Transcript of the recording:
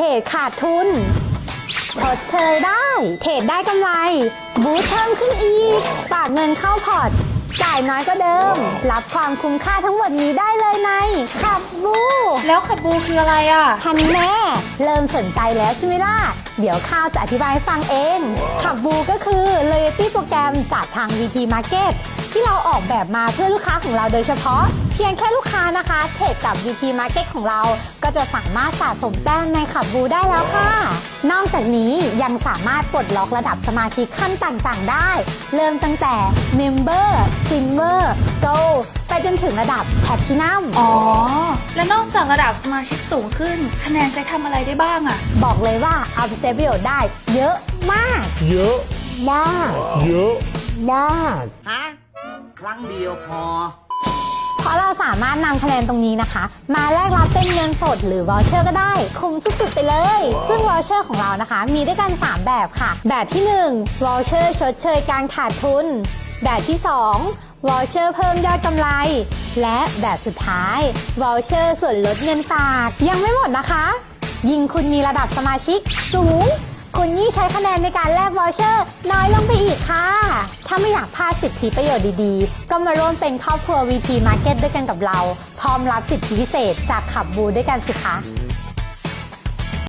เทรดขาดทุน ชดเชยได้ เทรดได้กำไร บูทเพิ่มขึ้นอีก ฝากเงินเข้าพอร์ต จ่ายน้อยก็เดิม รับความคุ้มค่าทั้งหมดนี้ได้เลยในขับบู แล้วขับบูคืออะไรอะ ฮันแน่ เริ่มสนใจแล้วใช่ไหมล่ะ เดี๋ยวข้าวจะอธิบายให้ฟังเอง ขับบูก็คือ loyalty โปรแกรมจากทาง VT Market ที่เราออกแบบมาเพื่อลูกค้าของเราโดยเฉพาะเพียงแค่ลูกค้านะคะเทรดกับ VT Market ของเรา ก็จะสามารถสะสมแต้มในขับบูได้แล้วค่ะ นอกจากนี้ยังสามารถปลดล็อกระดับสมาชิกขั้นต่างๆ ได้ เริ่มตั้งแต่ Member Silver Gold ไปจนถึงระดับ Platinum อ๋อ แล้วนอกจากระดับสมาชิกสูงขึ้น คะแนนใช้ทำอะไรได้บ้างอะบอกเลยว่าเอาไปใช้ประโยชน์ได้ เยอะมาก เยอะมาก เยอะมากฮะครั้งเดียวพอ เพราะเราสามารถนำคะแนนตรงนี้นะคะ มาแลกรับเป็นเงินสดหรือวอลเชอร์ก็ได้ คุ้มสุดๆไปเลย ซึ่งวอลเชอร์ของเรานะคะ มีด้วยกัน 3 แบบค่ะ แบบที่1วอลเชอร์ชดเชยการขาดทุน แบบที่ 2วอลเชอร์เพิ่มยอดกำไร และแบบสุดท้ายวอลเชอร์ส่วนลดเงินฝาก ยังไม่หมดนะคะ ยิ่งคุณมีระดับสมาชิกสูง คุณยิ่งใช้คะแนนในการแลกวอเชอร์ น้อยลงไปอีกค่ะ ถ้าไม่อยากพลาดสิทธิประโยชน์ดีๆ ก็มาร่วมเป็นครอบครัว VP Market ด้วยกันกับเรา พร้อมรับสิทธิพิเศษจากขับบูด้วยกันสิคะ